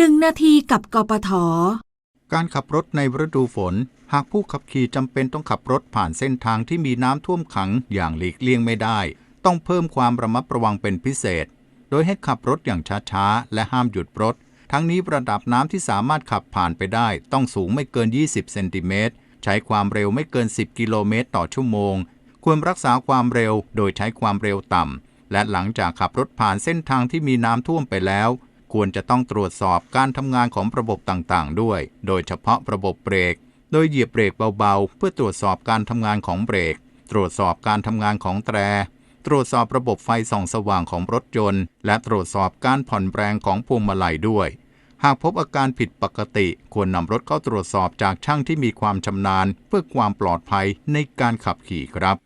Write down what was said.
1นาทีกับกปท การขับรถในฤดูฝน หากผู้ขับขี่จำเป็นต้องขับรถผ่านเส้นทางที่มีน้ำท่วมขังอย่างหลีกเลี่ยงไม่ได้ ต้องเพิ่มความระมัดระวังเป็นพิเศษ โดยให้ขับรถอย่างช้าๆ และห้ามหยุดรถ ทั้งนี้ระดับน้ำที่สามารถขับผ่านไปได้ ต้องสูงไม่เกิน 20 เซนติเมตร ใช้ความเร็วไม่เกิน 10 กิโลเมตรต่อชั่วโมง ควรรักษาความเร็วโดยใช้ความเร็วต่ำและหลังจากขับรถผ่านเส้นทางที่มีน้ำท่วมไปแล้ว ควรจะต้องตรวจสอบการทำงานของระบบต่างๆ ด้วย โดยเฉพาะระบบเบรก โดยเหยียบเบรกเบาๆ เพื่อตรวจสอบการทำงานของเบรก ตรวจสอบการทำงานของแตร ตรวจสอบระบบไฟส่องสว่างของรถยนต์ และตรวจสอบการผ่อนแรงของพวงมาลัยด้วย หากพบอาการผิดปกติ ควรนำรถเข้าตรวจสอบจากช่างที่มีความชำนาญ เพื่อความปลอดภัยในการขับขี่ครับ